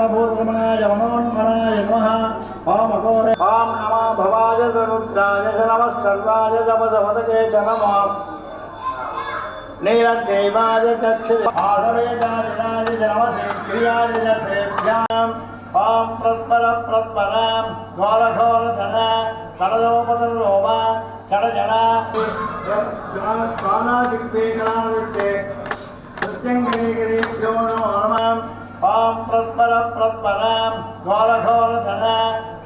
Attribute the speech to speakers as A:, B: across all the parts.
A: सर्वभूतमनाय मनोन्मनाय नमः ॐ अघोरे ॐ नमो भवाय सरुद्राय च नमः सर्वाय जपदवदके च नमः नीलदेवाय चक्षुः आधवेदाय च नमः क्रियाय च तेभ्याम् ॐ प्रत्पर प्रत्परां घोरघोरधन सरलोपदलोमा करजना स्वानादिक्ते कलादिक्ते प्रत्यङ्गिरिभ्यो नमो
B: ఓం ప్రత్పర ప్రత్పరాం ఘోరఘోరధన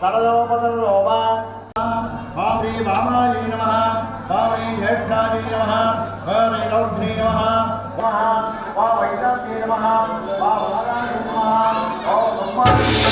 B: తరదోపతరోమ ఓం శ్రీ వామాయీ నమ ఓం శ్రీ
C: జ్యేష్ఠాయీ నమ ఓం శ్రీ రౌద్రీ నమ ఓం వైశాఖీ నమ
B: ఓం ఓం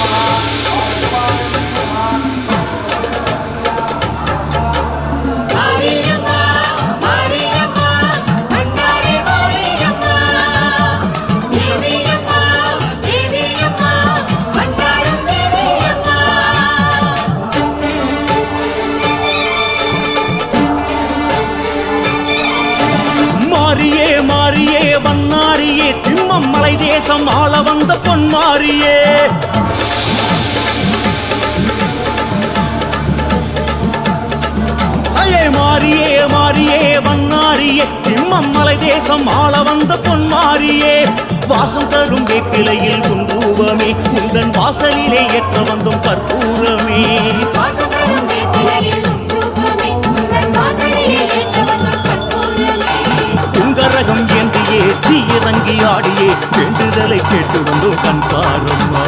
B: ஆடி இறங்கி ஆடியே வேண்டுதலை கேட்டு வந்தோம் கண் பாரம்மா.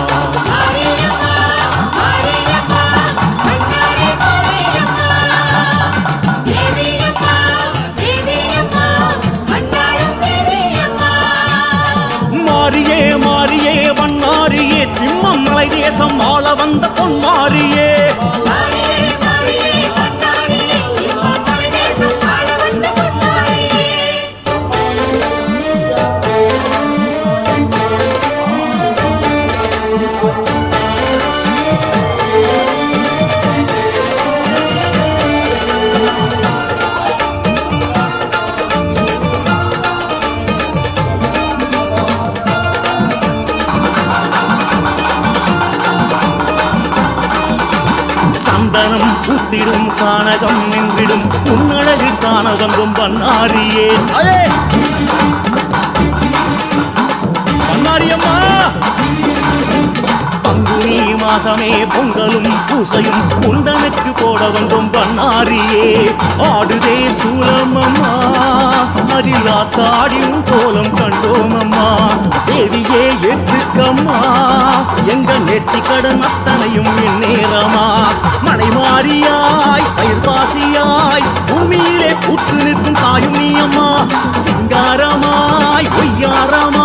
B: மாறியே மாறியே வண்ணாரியே திம்மம் மலை தேசம் ஆள வந்த
C: பொன் மாறியே
B: சந்தனம் பூத்திடும் கானகம் நின்றிடும். உன்னழகு அலே! பண்ணாரியம்மா பங்குனி மாசமே பொங்கலும் பூசையும் உந்தனுக்கு போட வந்தோம் பண்ணாரியே ஆடுதே சூலமம்மா அதில் தாடியும் கோலம் கண்டோமம்மா. தேவியே ஏற்றுக்கம்மா எங்க நெட்டி கடன் அத்தனையும் என் நேரமா. மலை மாறியாய் பயிர்வாசியாய் பூமியிலே புற்று நிற்கும் தாயும் நீ அம்மா. சிங்காரமாய் பொய்யாரமா.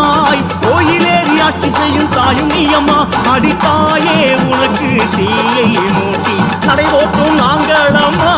B: ஆட்சி செய்யும் தாயும் நீ அம்மா. அடித்தாயே உனக்கு தீயை மூட்டி கடை ஓட்டும் நாங்களம்மா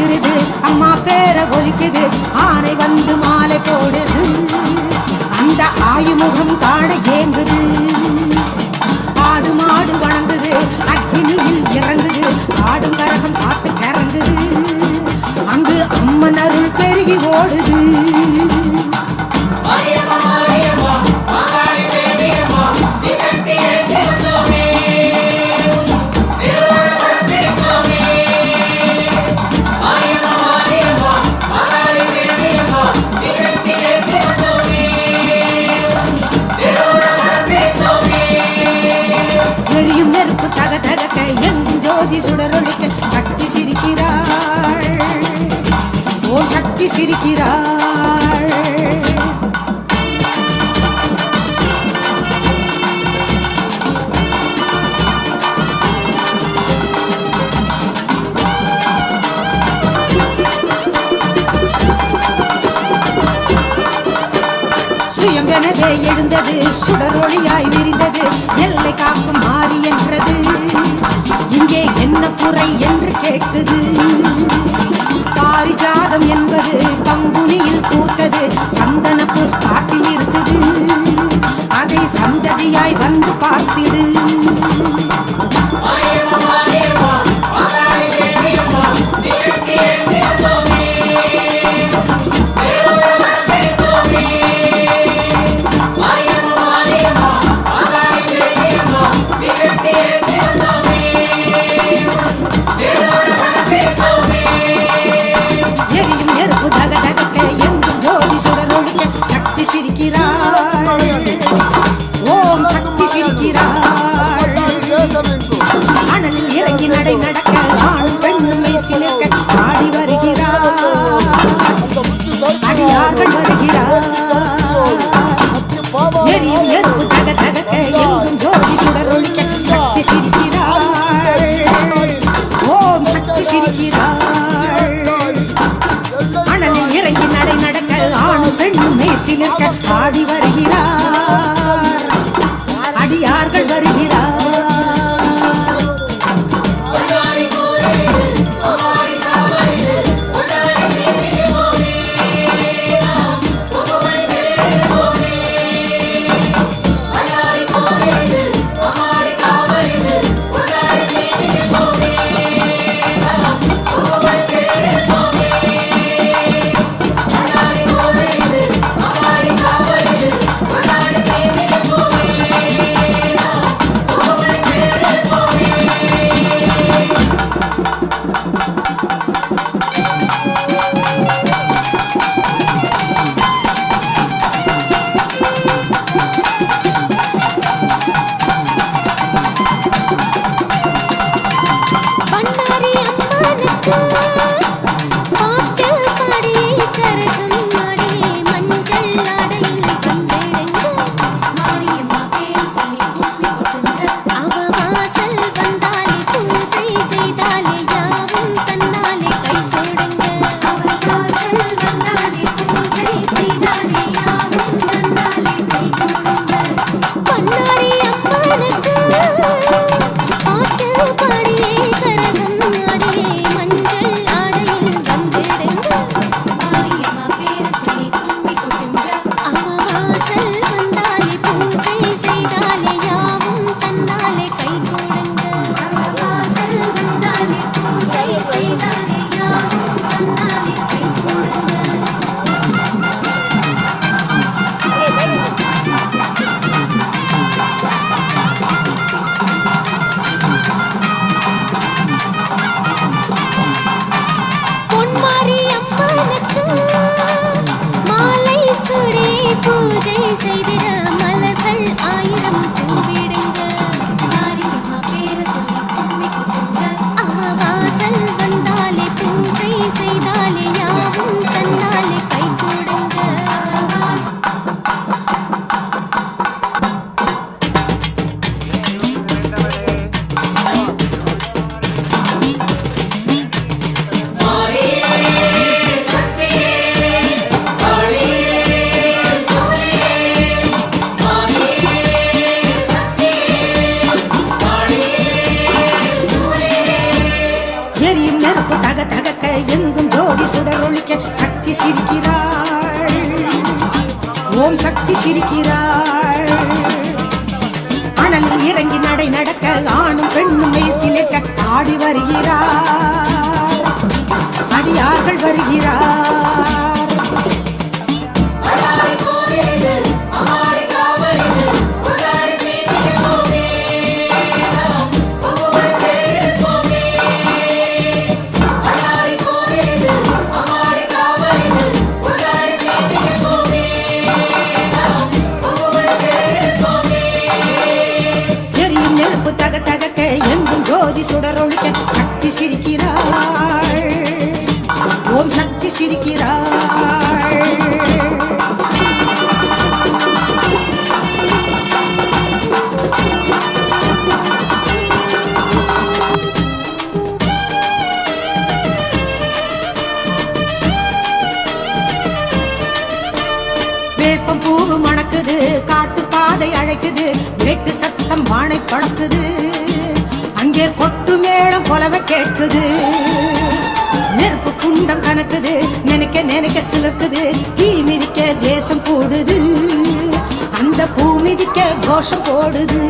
D: அதிருது அம்மா பேர ஒலிக்குது. ஆனை வந்து மாலை போடுது. அந்த ஆயுமுகம் காண ஏங்குது. ஆடு மாடு வணங்குது. அக்கினியில் இறங்குது. ஆடும் கரகம் பார்த்து கறங்குது அங்கு அம்மன் அருள் பெருகி ஓடுது. சிரிக்கிறாள். ஓம் சக்தி சிரிக்கிறாள். சுயம் எனவே எழுந்தது சுடரொளியாய் விரிந்தது எல்லை காக்கும் மாறி என்றது. இங்கே என்ன குறை என்று கேட்குது? பாரிஜாதம் என்பது பங்குனியில் பூத்தது சந்தனப்பு காட்டில் இருக்குது. அதை சந்ததியாய் வந்து பார்த்திடு. Yeah. पूजे सैदिरा ஆடி வருகிறார். அடியார்கள் வருகிறார். வேப்பம் பூவு மணக்குது காட்டு பாதை அழைக்குது வேட்டு சத்தம் வானை பழக்குது. அங்கே கொட்டு மேளம் கொலவை கேட்குது. நெருப்பு குண்டம் கணக்குது நினைக்க நினைக்க சிலிர்க்குது தீ மிதிக்க தேசம் கூடுது அந்த பூ மிதிக்க கோஷம் போடுது.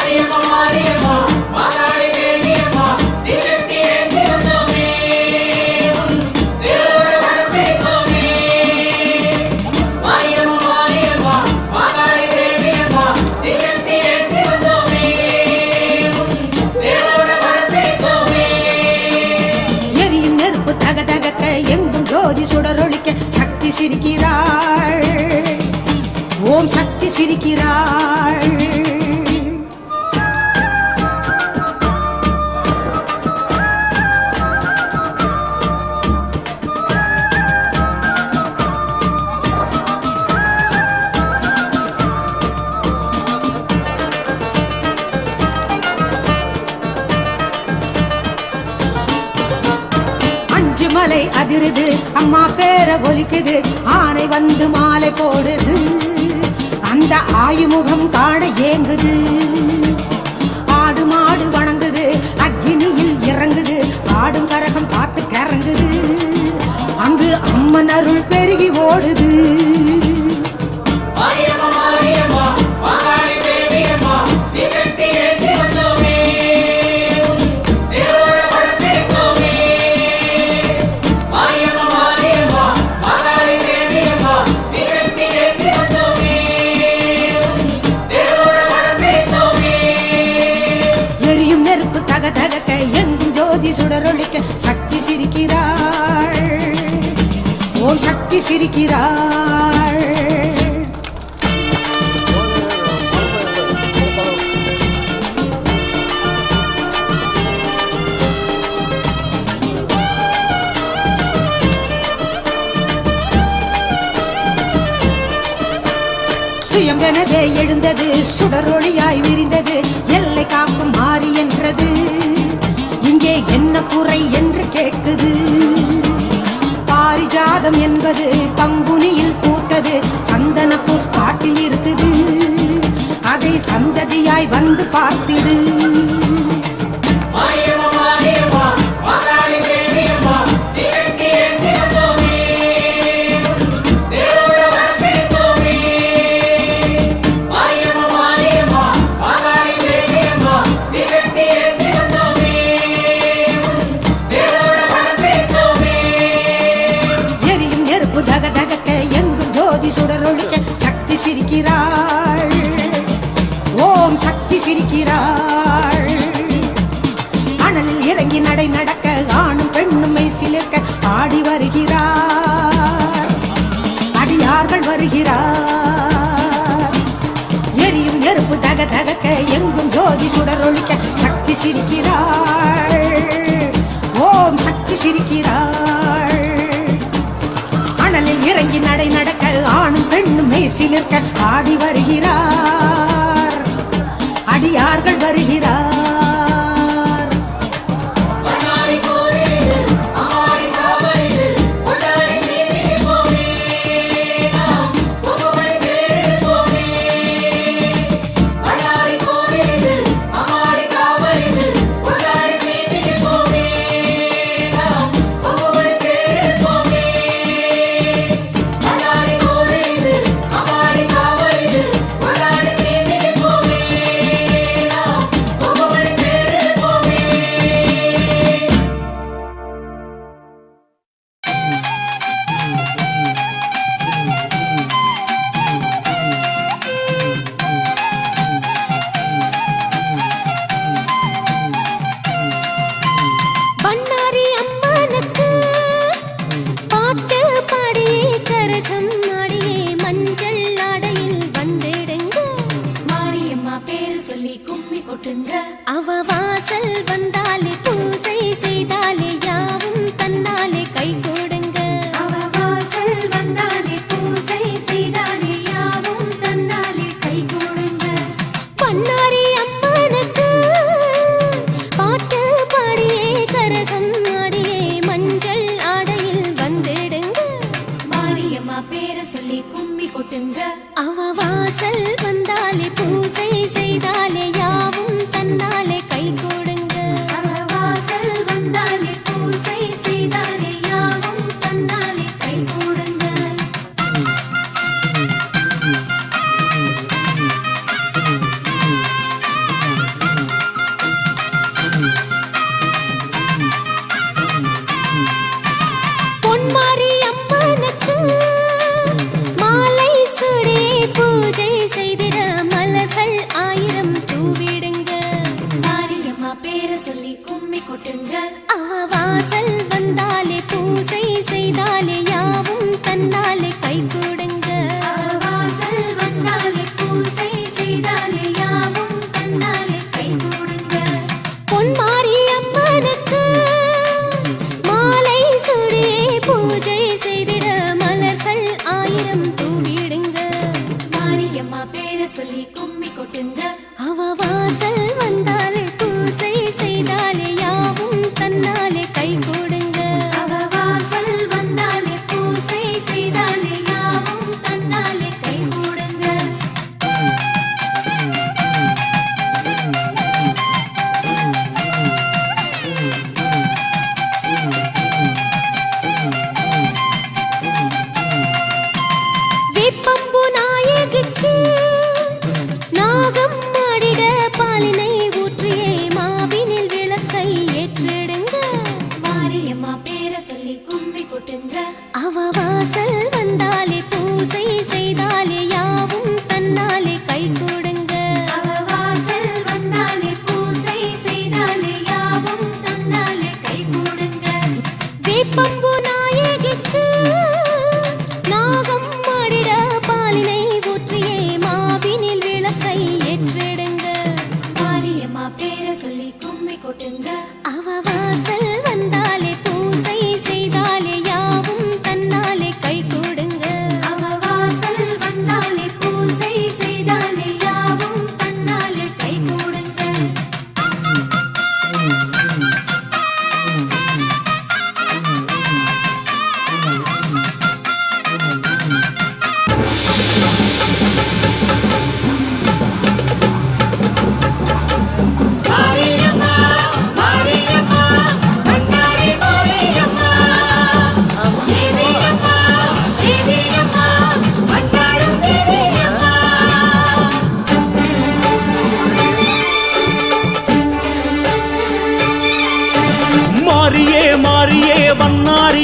D: எரியும் சிரிக்கிறாள். ஓம் சக்தி சிரிக்கிறாள். அதிருது அம்மா பேர ஒலிக்குது. ஆனை வந்து மாலை போடுது. அந்த ஆயுமுகம் காண ஏங்குது. ஆடு மாடு வணங்குது. அக்னியில் இறங்குது. ஆடும் கரகம் பார்த்து கறங்குது அங்கு அம்மன் அருள் பெருகி ஓடுது. சக்தி சிரிக்கிறாள். ஓம் சக்தி சிரிக்கிறாள். சுயம்பெனவே எழுந்தது சுடரொளியாய் விரிந்தது எல்லை காக்கும் மாறி என்றது. என்ன குறை என்று கேட்குது. பாரிஜாதம் என்பது பங்குனியில் பூத்தது. சந்தனப்பூ காட்டில் இருக்குது. அதை சந்ததியாய் வந்து பார்த்திடு. சுடரொழிக்க சக்தி சிரிக்கிறாள். ஓம் சக்தி சிரிக்கிறாள். அனலில் இறங்கி நடை நடக்க ஆணும் பெண்ணும் மெய்சிலிருக்க ஆடி வருகிறார். அடியார்கள் வருகிறார்.
C: பேர சொல்லி கும்மி கொட்டுங்க. அவ வாசல் வந்தாலே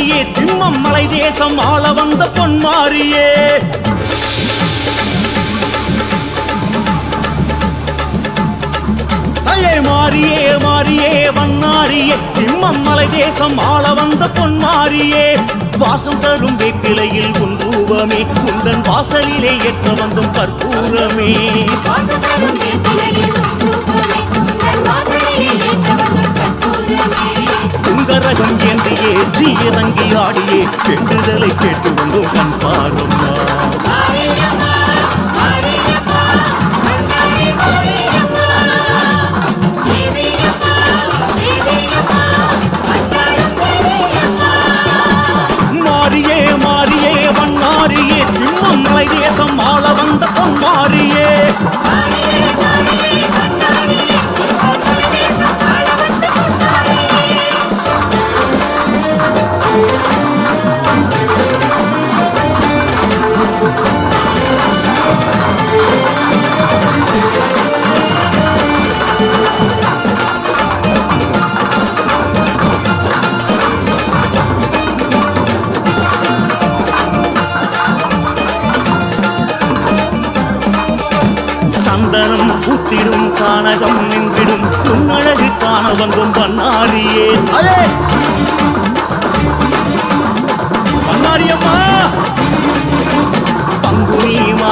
B: மாறியே திம்மம் மலை தேசம் ஆள வந்த பொன்மாரியே ஐயே மாறியே மாறியே வண்ணாரியே திம்மம் மலை தேசம் ஆள வந்த பொன் மாறியே. வாசம் தரும் வேப்பிலையில் உன் ரூபமே உந்தன் வாசலிலே ஏற்ற வந்தும் கற்பூரமே.
C: வாசம் தரும் வேப்பிலையில் கற்பூரமே
B: என்று ஏற்றி இறங்கி ஆடியே கெட்டுதலை கேட்டு வந்தோம் கண் பாரம்மா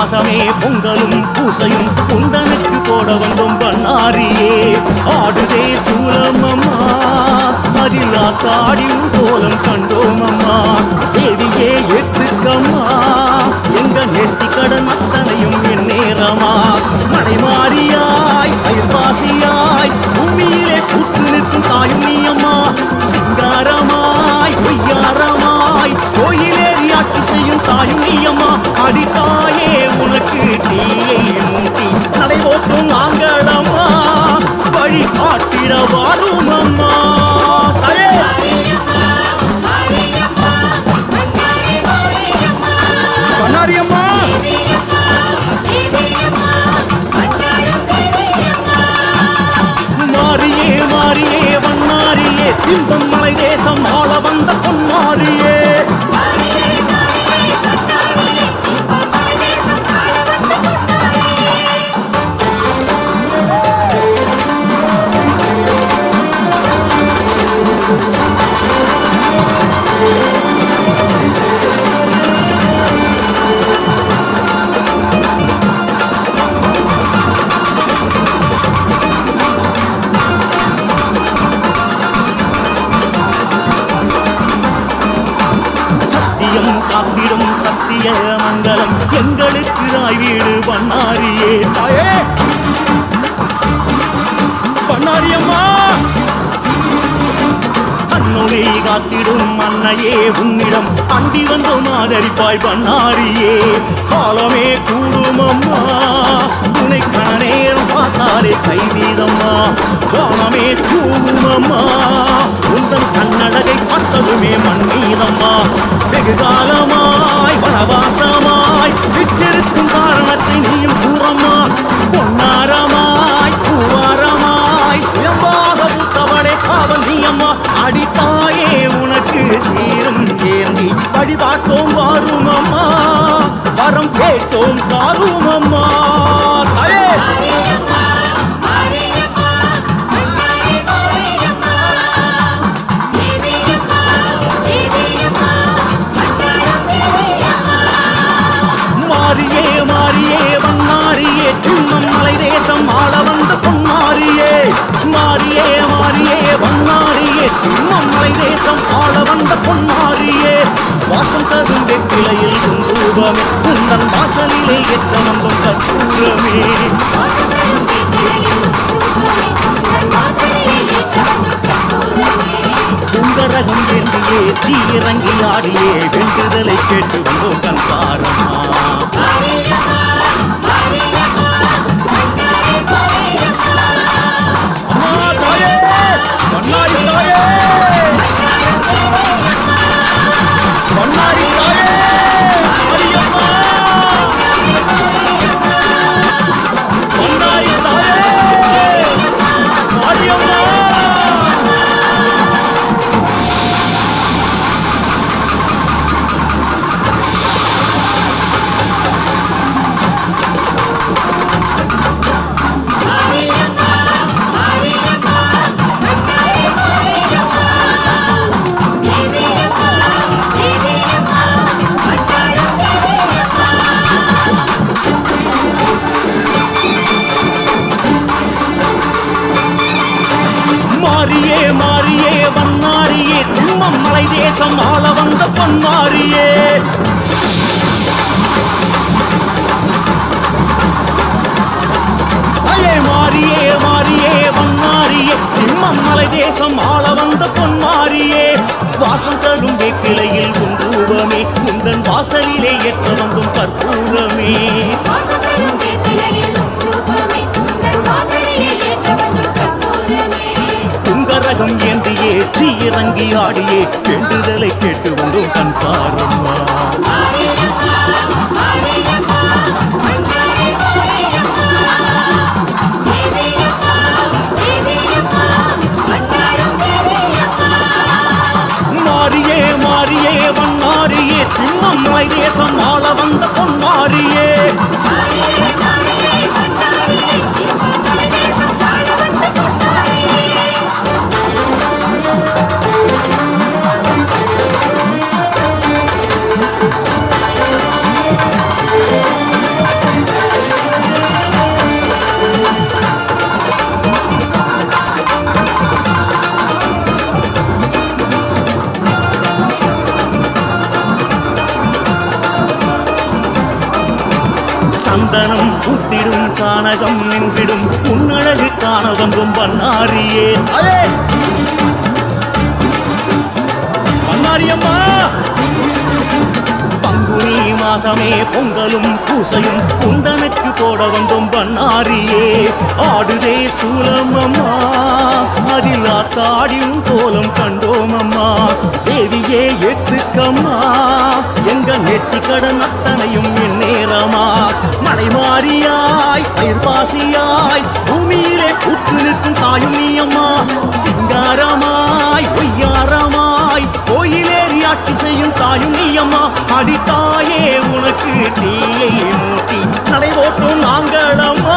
B: மாசமே பொங்கலும் பூசையும் குந்தனுக்கு போட வந்தும் பண்ணாரியே. ஆடுதே சூலமம்மா அதிலா ஆத்தாடியும் கோலம் கண்டோமம்மா. தேவியே ஏத்துக்கம்மா எங்க நெட்டி கடன் அத்தனையும் என் நேரமா. மழை மாறியாய் பயிர்வாசியாய் பூமியிலே பூத்து நிற்கும் தாயும் நீயம்மா சிங்காரமாய் பொய்யாரமாய் நீயம்மா அடித்தாயே உனக்கு தீயை மூட்டி நடை ஓட்டும் நாங்களம்மா வழி காட்டிட வாரும் அம்மா! பண்ணாரியம்மா மாறியே மாறியே வண்ணாரியே. திம்பம் மலை மாறியே. காலமே கூடுமம்மா. துணை கணநேரம் பார்த்தாலே கைவீதம்மா. காலமே கூடுமம்மா உந்தன் கண்ணழகை பார்த்ததுமே மண்ணீதம்மா வெகு காலமாய் வனவாசமாய் விட்டிருக்கும் காரணத்தை நீயும் கூறம்மா. பொன்னாரமாய் பூவாரமாய் சுயம்பாக பூத்தவளே காவல் நீ அம்மா அடித்தாயே உனக்கு சீர் ஏந்தி வாரும் அம்மா. வரம் கேட்டோம் தாரும் அம்மா. மாறியே மாறியே வண்ணாரியே மலை தேசம் ஆள வந்த பொன்னாரியே. மாறியே மாறியே வண்ணாரியே மலை தேசம் ஆள வந்த
C: வாசகரும் வீட்டிலையும் பூமி உங்கள் வாசலிலே ஏற்ற வந்த கற்பூரமே.
B: சுந்தரகம் ஏந்தியே தீயிறங்கி ஆடியே வென்றுதலை கேட்டு வந்தோம் கண் பாரமா ஏசி இறங்கி ஆடியே கேட்டுதலை கேட்டு வந்தோம் கண் பாருமா மாறியே மாறியே வண்ணாரியே திண்ணம் மலை தேசம். சந்தனம் பூத்திடும் கானகம் நின்றிடும். உன்னழகு கானகம்பும் பண்ணாரியே! பண்ணாரியம்மா பாசமே பொங்கலும் பூசையும் குந்தனுக்கு போட வந்தோம் பண்ணாரியே ஆடுதே சூலமம்மா அதில் ஆத்தாடியும் கோலம் கண்டோமம்மா. தேவியே எட்டுக்கம்மா எங்கள் நெட்டி கடன் அத்தனையும் எந்நேரமா மலை மாறியாய் பயிர் பாசியாய் பூமியிலே புத்து நிற்கும் தாயும் நீ அம்மா. சிங்காரமாய் பொய்யாரமாய் கோயில் ஆட்சி செய்யும் தாயும் நீயம்மா அடித்தாயே உனக்கு தீயை மூட்டி. நடைபோட்டும் நாங்களம்மா